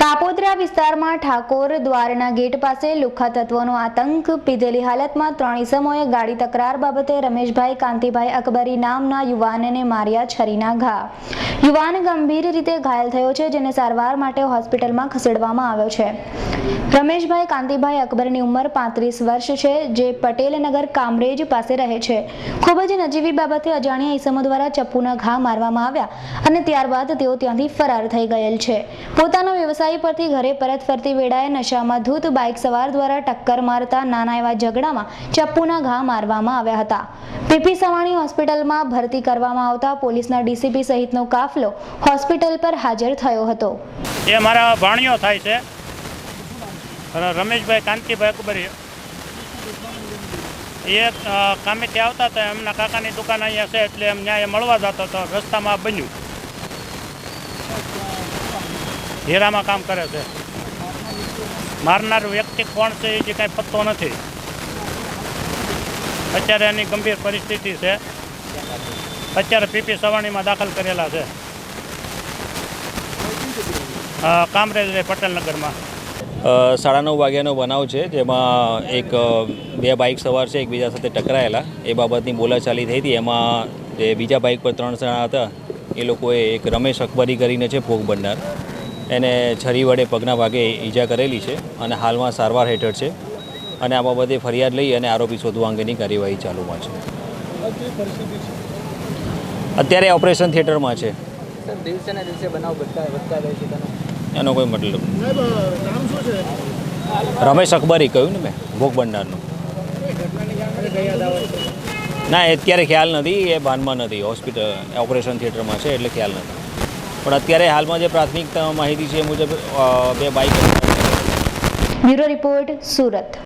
કાપોદ્રા વિસ્તારમાં ઠાકોર દ્વારના ગેટ પાસે લુખા તત્વોનો આતંક. પીધેલી હાલતમાં ત્રણ ઇસમોએ ગાડી તકરાર બાબતે રમેશભાઈ, કાંતિભાઈ અકબરી નામના યુવાનને માર્યા છરીના ઘા. યુવાન ગંભીર રીતે ઘાયલ થયો છે, જેને સારવાર માટે હોસ્પિટલમાં ખસેડવામાં આવ્યો છે. રમેશભાઈ કાંતિભાઈ અકબરની ઉંમર પાંત્રીસ વર્ષ છે, જે પટેલનગર કામરેજ પાસે રહે છે. ખૂબ જ નજીવી બાબતે અજાણ્યા ઈસમો દ્વારા ચપ્પુના ઘા મારવામાં આવ્યા અને ત્યારબાદ તેઓ ત્યાંથી ફરાર થઈ ગયેલ છે. પોતાના વ્યવસાય પરથી ઘરે પરત ફરતી વેળાએ નશામાં ધૂત બાઇક સવાર દ્વારા ટક્કર મારતા નાના એવા ઝઘડામાં ચપ્પુના ઘા મારવામાં આવ્યા હતા. પીપી સવાણી હોસ્પિટલમાં ભરતી કરવામાં આવતા પોલીસના ડીસીપી સહિતનો કાફલો હોસ્પિટલ પર હાજર થયો હતો. એ મારા ભાણિયો થાય છે. રમેશભાઈ, કાંતિભાઈ અકબરી. એ કામેથી આવતા હતા, એમના કાકાની દુકાન અહીંયા છે, એટલે એમ ત્યાં મળવા જતો હતો રસ્તામાં બન્યું. હીરામાં કામ કરે છે. મારનાર વ્યક્તિ કોણ છે એ જે કાંઈ પત્તો નથી. અત્યારે એની ગંભીર પરિસ્થિતિ છે. અત્યારે પીપી સવાણીમાં દાખલ કરેલા છે. કામરેજ રે પટેલનગરમાં. અ, સાડા નવ વાગ્યાનો બનાવ છે જેમાં એક બે બાઇક સવાર છે એકબીજા સાથે ટકરાયેલા. એ બાબતની બોલાચાલી થઈ હતી. એમાં જે બીજા બાઇક પર ત્રણ જણા હતા એ લોકોએ એક રમેશ અકબરી કરીને છે ભોગ બનનાર. એને છરી વડે પગના ભાગે ઈજા કરેલી છે અને હાલમાં સારવાર હેઠળ છે. અને આ બાબતે ફરિયાદ લઈ અને આરોપી શોધવા અંગેની કાર્યવાહી ચાલુમાં છે. અત્યારે ઓપરેશન થિયેટરમાં છે. દિવસે ને દિવસે બનાવ વધતા વધતા રહે છે એનો કોઈ મતલબ રમેશ અકબરી કહ્યું ને મેં ભોગ ભંડારનું. ના એ અત્યારે ખ્યાલ નથી એ ભાનમાં નથી હોસ્પિટલ ઓપરેશન થિયેટરમાં છે એટલે ખ્યાલ નથી. પણ અત્યારે હાલમાં જે પ્રાથમિક માહિતી છે એ મુજબ બે બાઇક બ્યુરો રિપોર્ટ સુરત.